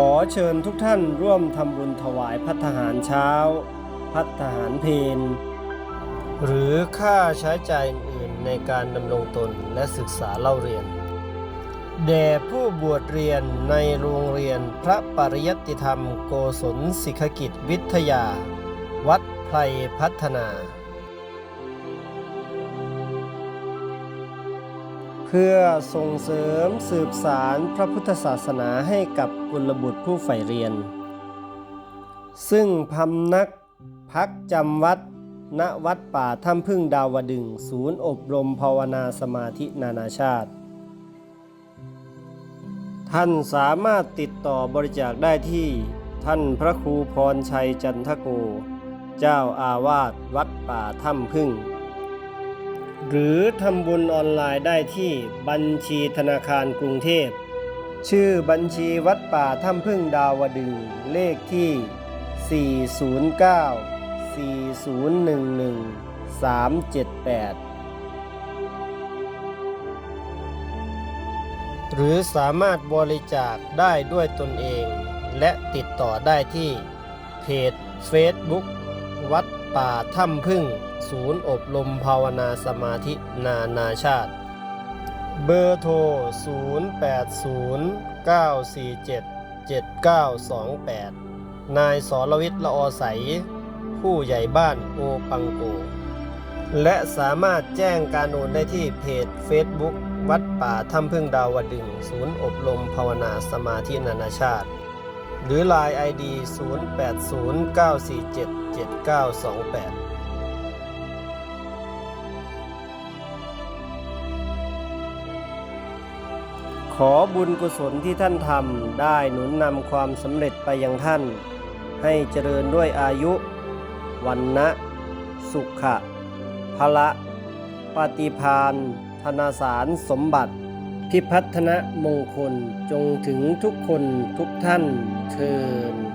ขอเชิญทุกท่านร่วมทำบุญถวายพัฒหารเช้า พัฒหารเพนหรือค่าใช้จ่ายอื่นในการดำรงตนและศึกษาเล่าเรียน แด่ผู้บวชเรียนในโรงเรียนพระปริยัติธรรมโกศลศิขกิจวิทยา วัดไพรพัฒนา เพื่อส่งเสริมสืบสารพระพุทธศาสนาให้กับกุลบุตรผู้ใฝ่เรียน ซึ่งพำนักพักจำวัด ณวัดป่าถ้ำพึ่งดาวดึง ศูนย์อบรมภาวนาสมาธินานาชาติ ท่านสามารถติดต่อบริจาคได้ที่ท่านพระครูพรชัยจันทโก เจ้าอาวาสวัดป่าถ้ำพึ่ง หรือทำบุญออนไลน์ได้ที่บัญชีธนาคารกรุงเทพ ชื่อบัญชีวัดป่าถ้ำพึ่งดาวดึงเลขที่ 409 4011 378หรือสามารถบริจาคได้ด้วยตนเอง และติดต่อได้ที่เพจ Facebook วัด ป่าถ้ำพึ่ง ศูนย์อบรมภาวนาสมาธินานาชาติ เบอร์โทร 0809477928 นายสรวิทย์ละอใส ผู้ใหญ่บ้านโอปังโก และสามารถแจ้งการโอนได้ที่เพจ Facebook วัดป่าถ้ำพึ่งดาวดึง ศูนย์อบรมภาวนาสมาธินานาชาติ หรือ Line ID 7928ขอบุญกุศลที่ท่านทำได้หนุนนำความสำเร็จไปยังท่าน ให้เจริญด้วยอายุ วันนะสุขะพละปฏิพานธนาสารสมบัติ พิพัฒนมงคลจงถึงทุกคนทุกท่านเทิน